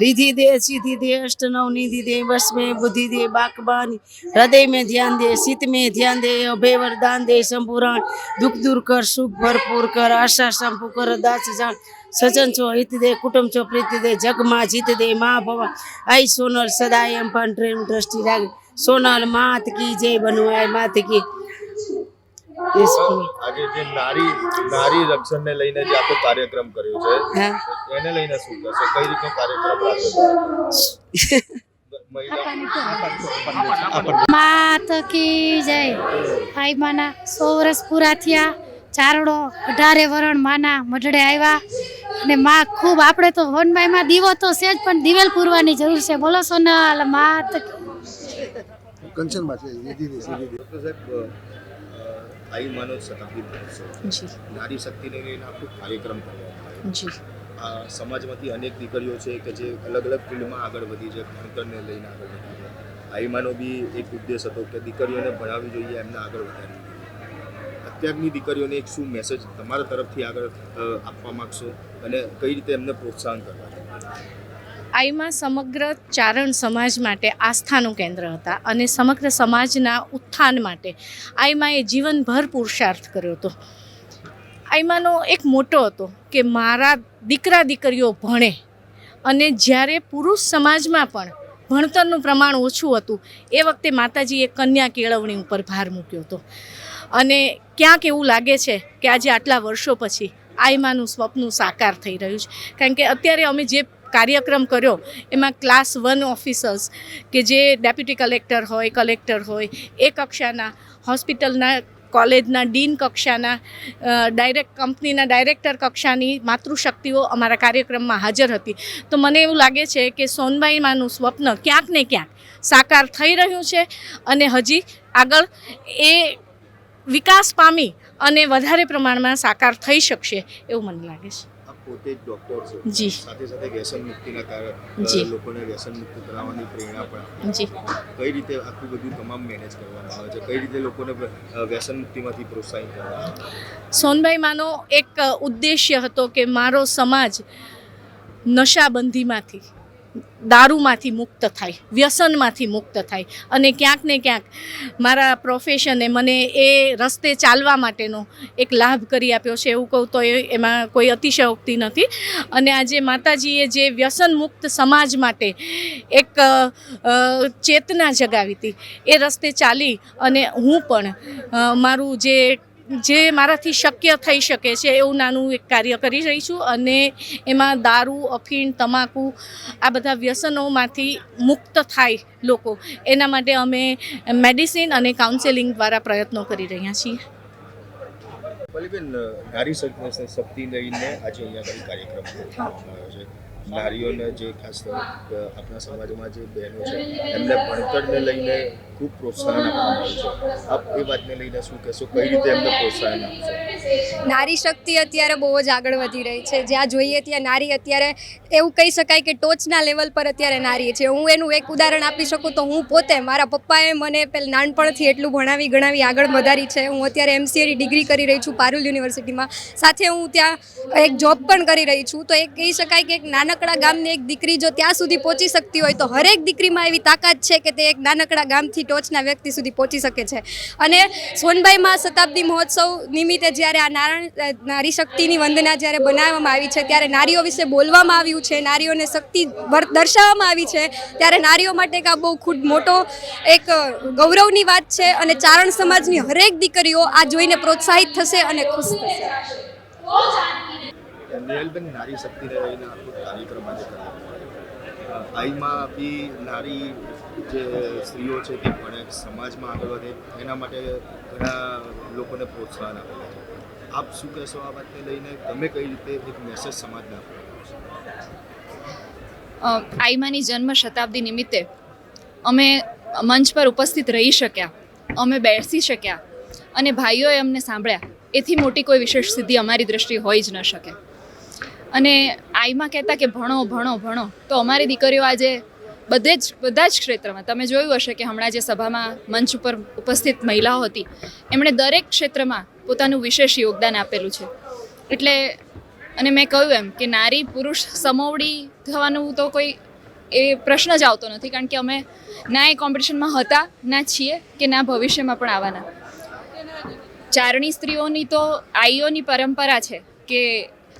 रिधि दे सिद्धि दे अष्ट नव निधि दे बस में बुद्धि दे बाकबानी हृदय में ध्यान दे चित्त में ध्यान दे अभय वरदान दे संपूर्ण दुख दूर कर सुख भरपूर कर आशा संपू कर दास जान सजन छो हित दे कुटुंब छो प्रीति दे जग माँ जीत दे माँ भवा आई सोनल सदा एम पण प्रेम दृष्टि राग सोनल मात की जय बनवाय मात की इसकी આજે જે નારી નારી રક્ષણને લઈને જે આખો કાર્યક્રમ કર્યો છે એને લઈને શું કરશે? કઈ રીતનો કાર્યક્રમ મહિલા માત કી જય. આઈ માના સો વર્ષ પૂરા થયા. ચારડો અઢારે વરણ માના મઢડે આવ્યા અને માં ખૂબ આપણે તો હોનબાઈમાં દીવો તો છે જ પણ દિવેલ પૂરવાની જરૂર છે. બોલો સોનલ માત કી. કંચનમાં છે આઈ માનવ શતાબ્દી મહોત્સવ નારી શક્તિને લઈને આખો કાર્યક્રમ કરવામાં આવ્યો જી આ સમાજમાંથી અનેક દીકરીઓ છે કે જે અલગ અલગ ફિલ્ડમાં આગળ વધી છે ભણતરને લઈને આગળ વધી છે આઈમાનો બી એક ઉદ્દેશ હતો કે દીકરીઓને ભણાવવી જોઈએ એમને આગળ વધારવી અત્યારની દીકરીઓને એક શું મેસેજ તમારા તરફથી આગળ આપવા માંગશો? અને કઈ રીતે એમને પ્રોત્સાહન કરવા આઈમાં સમગ્ર ચારણ સમાજ માટે આસ્થાનું કેન્દ્ર હતા અને સમગ્ર સમાજના ઉત્થાન માટે આઈમાએ જીવનભર પુરુષાર્થ કર્યો હતો. આઈમાનો એક મોટો હતો કે મારા દીકરા દીકરીઓ ભણે અને જ્યારે પુરુષ સમાજમાં પણ ભણતરનું પ્રમાણ ઓછું હતું, એ વખતે માતાજીએ કન્યા કેળવણી ઉપર ભાર મૂક્યો હતો. અને ક્યાંક એવું લાગે છે કે આજે આટલા વર્ષો પછી આઈમાનું સ્વપ્ન સાકાર થઈ રહ્યું છે. કારણ કે અત્યારે અમે જે કાર્યક્રમ કર્યો, એમાં ક્લાસ વન ઓફિસર્સ કે જે ડેપ્યુટી કલેક્ટર હોય કલેક્ટર હોય, એ કક્ષાના હોસ્પિટલના કોલેજના ડીન કક્ષાના ડાયરેક્ટ કંપનીના ડાયરેક્ટર કક્ષાની માતૃશક્તિઓ અમારા કાર્યક્રમમાં હાજર હતી. તો મને એવું લાગે છે કે સોનબાઈમાંનું સ્વપ્ન ક્યાંક ને ક્યાંક સાકાર થઈ રહ્યું છે અને હજી આગળ એ વિકાસ પામી અને વધારે પ્રમાણમાં સાકાર થઈ શકશે એવું મને લાગે છે. પોતે જ ડૉક્ટર છો. જી. સાથે સાથે વ્યસન મુક્તિના કારણે. લોકોને વ્યસન મુક્ત કરાવવાની પ્રેરણા પણ જી. કઈ રીતે આખું બધું તમામ મેનેજ કરવામાં આવે છે? કઈ રીતે લોકોને વ્યસન મુક્તિમાંથી પ્રોત્સાહિત કરવામાં સોનભાઈ માનો એક ઉદ્દેશ્ય હતો કે મારો સમાજ નશાબંધીમાંથી દારૂમાંથી મુક્ત થાય, વ્યસનમાંથી મુક્ત થાય. અને ક્યાંક ને ક્યાંક મારા પ્રોફેશને મને એ રસ્તે ચાલવા માટેનો એક લાભ કરી આપ્યો છે, એવું કહું તો એમાં કોઈ અતિશયોક્તિ નથી. અને આજે માતાજીએ જે વ્યસન મુક્ત સમાજ માટે એક ચેતના જગાવી હતી, એ રસ્તે ચાલી અને હું પણ મારું જે જે મારાથી શક્ય થઈ શકે છે એવું નાનું એક કાર્ય કરી રહી છું અને એમાં દારૂ અફીણ તમાકુ આ બધા વ્યસનોમાંથી મુક્ત થાય લોકો. એના માટે અમે મેડિસિન અને કાઉન્સેલિંગ દ્વારા પ્રયત્નો કરી રહ્યા છીએ. નારી શક્તિ લઈને આજે અહીંયા કાર્યક્રમ છે નારીઓને જે ખાસ આપણા સમાજમાં જે બહેનો છે, એમને ભણતરને લઈને ખૂબ પ્રોત્સાહન આપવામાં આવ્યું છે. આપ એ વાતને લઈને શું કહેશો? કઈ રીતે એમને પ્રોત્સાહન આપશો? નારી શક્તિ અત્યારે બહુ જ આગળ વધી રહી છે. જ્યાં જોઈએ ત્યાં નારી અત્યારે એવું કહી શકાય કે ટોચના લેવલ પર અત્યારે નારી છે. હું એનું એક ઉદાહરણ આપી શકું તો હું પોતે મારા પપ્પાએ મને પહેલાં નાનપણથી એટલું ભણાવી ગણાવી આગળ વધારી છે. હું અત્યારે એમસીએની ડિગ્રી કરી રહી છું પારુલ યુનિવર્સિટીમાં. સાથે હું ત્યાં એક જોબ પણ કરી રહી છું. તો એક કહી શકાય કે એક નાનકડા ગામની એક દીકરી જો ત્યાં સુધી પહોંચી શકતી હોય તો હરેક દીકરીમાં એવી તાકાત છે કે તે એક નાનકડા ગામથી ટોચના વ્યક્તિ સુધી પહોંચી શકે છે. અને સોનબાઈમાં શતાબ્દી મહોત્સવ નિમિત્તે જ્યારે આ નારાયણ નારી શક્તિની વંદના જ્યારે બનાવવામાં આવી છે, ત્યારે નારીઓ વિશે બોલવામાં આવ્યું છે, નારીઓને શક્તિ દર્શાવવામાં આવી છે, ત્યારે નારીઓ માટે એક આ બહુ ખૂબ મોટો એક ગૌરવની વાત છે અને ચારણ સમાજની હરેક દીકરીઓ આ જોઈને પ્રોત્સાહિત થશે અને ખુશ થશે. નિયલબેન નારી શક્તિને લઈને આખો કાર્યક્રમ આજે કરવામાં આઈમાં બી નારી જે સ્ત્રીઓ છે તે ભણે સમાજમાં આગળ વધે, એના માટે ઘણા લોકોને પ્રોત્સાહન આપેલા છે. આપ શું કહેશો આ વાતને લઈને? તમે કઈ રીતે એક મેસેજ સમાજને આપો આઈમાની જન્મ શતાબ્દી નિમિત્તે અમે મંચ પર ઉપસ્થિત રહી શક્યા, અમે બેસી શક્યા અને ભાઈઓએ અમને સાંભળ્યા. એથી મોટી કોઈ વિશેષ સિદ્ધિ અમારી દ્રષ્ટિએ હોઈ જ ન શકે. અને આઈમાં કહેતા કે ભણો ભણો ભણો. તો અમારી દીકરીઓ આજે બધે જ, બધા જ ક્ષેત્રમાં, તમે જોયું હશે કે હમણાં જે સભામાં મંચ ઉપર ઉપસ્થિત મહિલાઓ હતી, એમણે દરેક ક્ષેત્રમાં પોતાનું વિશેષ યોગદાન આપેલું છે. એટલે, અને મેં કહ્યું એમ કે નારી પુરુષ સમોવડી થવાનું તો કોઈ એ પ્રશ્ન જ આવતો નથી, કારણ કે અમે ના એ કોમ્પિટિશનમાં હતા, ના છીએ કે ના ભવિષ્યમાં પણ આવવાના. ચારણી સ્ત્રીઓની તો આઈઓની પરંપરા છે કે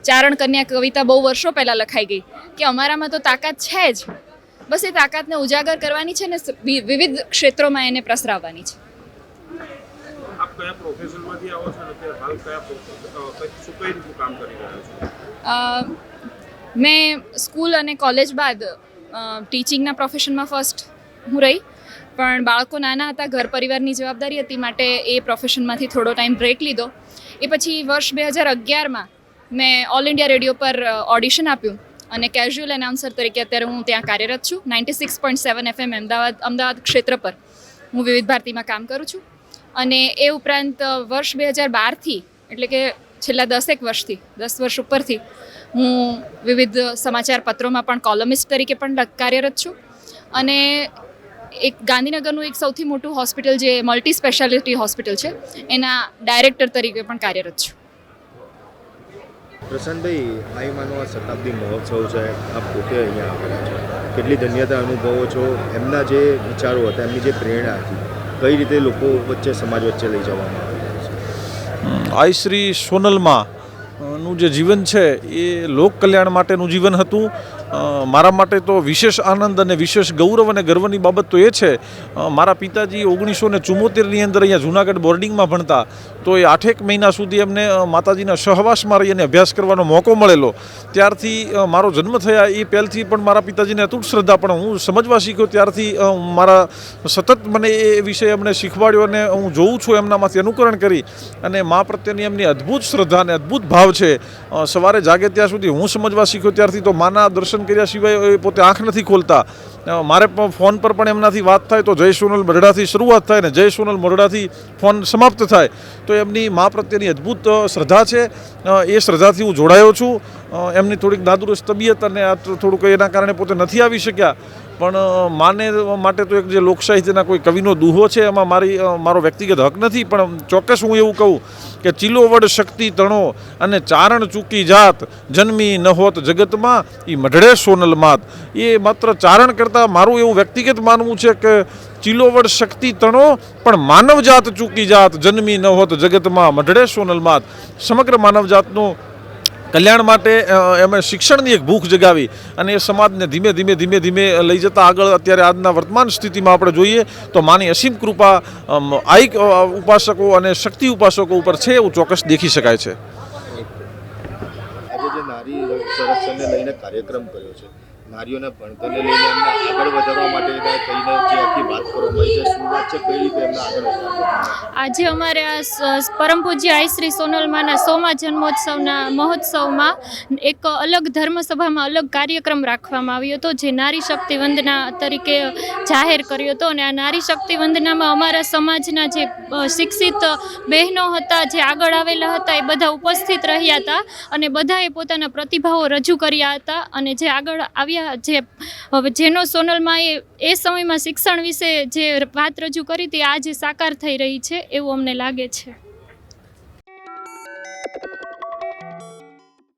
ચારણ કન્યા કવિતા બહુ વર્ષો પહેલાં લખાઈ ગઈ કે અમારામાં તો તાકાત છે જ. બસ એ તાકાતને ઉજાગર કરવાની છે ને વિવિધ ક્ષેત્રોમાં એને પ્રસરાવવાની છે. મેં સ્કૂલ અને કોલેજ બાદ ટીચિંગના પ્રોફેશનમાં ફર્સ્ટ હું રહી. પણ બાળકો નાના હતા ઘર પરિવારની જવાબદારી હતી માટે એ પ્રોફેશનમાંથી થોડો ટાઈમ બ્રેક લીધો. એ પછી વર્ષ બે હજાર અગિયારમાં મેં ઓલ ઇન્ડિયા રેડિયો પર ઓડિશન આપ્યું અને કેઝ્યુઅલ એનાઉન્સર તરીકે અત્યારે હું ત્યાં કાર્યરત છું. Ninety six point seven FM Ahmedabad Ahmedabad ક્ષેત્ર પર હું વિવિધ ભારતીમાં કામ કરું છું. અને એ ઉપરાંત વર્ષ બે હજાર બારથી એટલે કે છેલ્લા દસેક વર્ષથી, દસ વર્ષ ઉપરથી હું વિવિધ સમાચાર પત્રોમાં પણ કોલમિસ્ટ તરીકે પણ કાર્યરત છું. અને એક ગાંધીનગરનું એક સૌથી મોટું હોસ્પિટલ જે મલ્ટી સ્પેશિયાલિટી હોસ્પિટલ છે, એના ડાયરેક્ટર તરીકે પણ કાર્યરત છું. પ્રશાંતભાઈ આઈમાનો આ શતાબ્દી મહોત્સવ છે, આપ પોતે અહીંયા આવેલા છો. કેટલી ધન્યતા અનુભવો છો? એમના જે વિચારો હતા, એમની જે પ્રેરણા હતી, કઈ રીતે લોકો વચ્ચે સમાજ વચ્ચે લઈ જવામાં આવી રહ્યા છે આઈ શ્રી સોનલમાં નું જે જીવન છે, એ લોક કલ્યાણ માટેનું જીવન હતું. મારા માટે તો વિશેષ આનંદ અને વિશેષ ગૌરવ અને ગર્વની બાબત તો એ છે મારા પિતાજી ઓગણીસો ને ચુમ્મોતેરની અંદર અહીંયા જુનાગઢ બોર્ડિંગમાં ભણતા, તો એ આઠેક મહિના સુધી એમને માતાજીના સહવાસમાં રહી અને અભ્યાસ કરવાનો મોકો મળેલો. ત્યારથી મારો જન્મ થયા, એ પહેલથી પણ મારા પિતાજીને અતૂટ શ્રદ્ધા, પણ હું સમજવા શીખ્યો, ત્યારથી મારા સતત મને એ વિષય એમને શીખવાડ્યો અને હું જોઉં છું એમનામાંથી અનુકરણ કરી અને મા પ્રત્યેની એમની અદ્ભુત શ્રદ્ધા અને અદ્ભુત ભાવ છે. સવારે જાગે ત્યાં સુધી હું સમજવા શીખ્યો, ત્યારથી તો માના દર્શન કર્યા સિવાય પોતે આંખ નથી ખોલતા. મારે ફોન પર પણ એમનાથી વાત થાય તો જય સોનલ મરડાથી શરૂઆત થાય ને જય સોનલ મરડાથી ફોન સમાપ્ત થાય. તો એમની મા પ્રત્યેની અદ્ભુત શ્રદ્ધા છે. એ શ્રદ્ધાથી હું જોડાયો છું. એમની થોડીક નાદુરસ્ત તબિયત અને આ થોડુંક એના કારણે પોતે નથી આવી શક્યા. પણ માને માટે તો એક જે લોકશાહી તેના કોઈ કવિનો દુહો છે, એમાં મારી મારો વ્યક્તિગત હક નથી, પણ ચોક્કસ હું એવું કહું કે ચીલો વડ શક્તિ તણો અને ચારણ ચૂકી જાત જન્મી ન હોત જગતમાં એ મઢડે સોનલ માત. એ માત્ર ચારણ કરતાં મારું એવું વ્યક્તિગત માનવું છે કે ચિલોવડ શક્તિ તણો, પણ માનવ જાત ચૂકી જાત જન્મી ન હોત જગતમાં મઢડે સોનલ માત. સમગ્ર માનવ જાતનું કલ્યાણ માટે એમણે શિક્ષણની એક ભૂખ જગાવી અને એ સમાજને ધીમે ધીમે ધીમે ધીમે લઈ જતા આગળ અત્યારે આજના વર્તમાન સ્થિતિમાં આપણે જોઈએ તો માની અસીમ કૃપા આઈક ઉપાસકો અને શક્તિ ઉપાસકો ઉપર છે એવું ચોક્કસ દેખી શકાય છે. આજે જે નારી સંરક્ષણને લઈને કાર્યક્રમ કર્યો છે નારીઓને ભણતરને લઈને એમને આગળ વધારવા માટે કહીને જે આખી વાત કરવામાં આવી છે શું વાત છે, કઈ રીતે એમને આગળ આજે અમારે આ પરમ પૂજ્ય આઈ શ્રી સોનલમાના સોમા જન્મોત્સવના મહોત્સવમાં એક અલગ ધર્મસભામાં અલગ કાર્યક્રમ રાખવામાં આવ્યો હતો, જે નારી શક્તિ વંદના તરીકે જાહેર કર્યો હતો. અને આ નારી શક્તિ વંદનામાં અમારા સમાજના જે શિક્ષિત બહેનો હતા, જે આગળ આવેલા હતા, એ બધા ઉપસ્થિત રહ્યા હતા અને બધાએ પોતાના પ્રતિભાવો રજૂ કર્યા હતા અને જે આગળ આવ્યા જે, હવે જેનો સોનલમાં એ એ સમયમાં શિક્ષણ વિશે જે વાત રજૂ કરી હતી આજે સાકાર થઈ રહી છે, એવું અમને લાગે છે.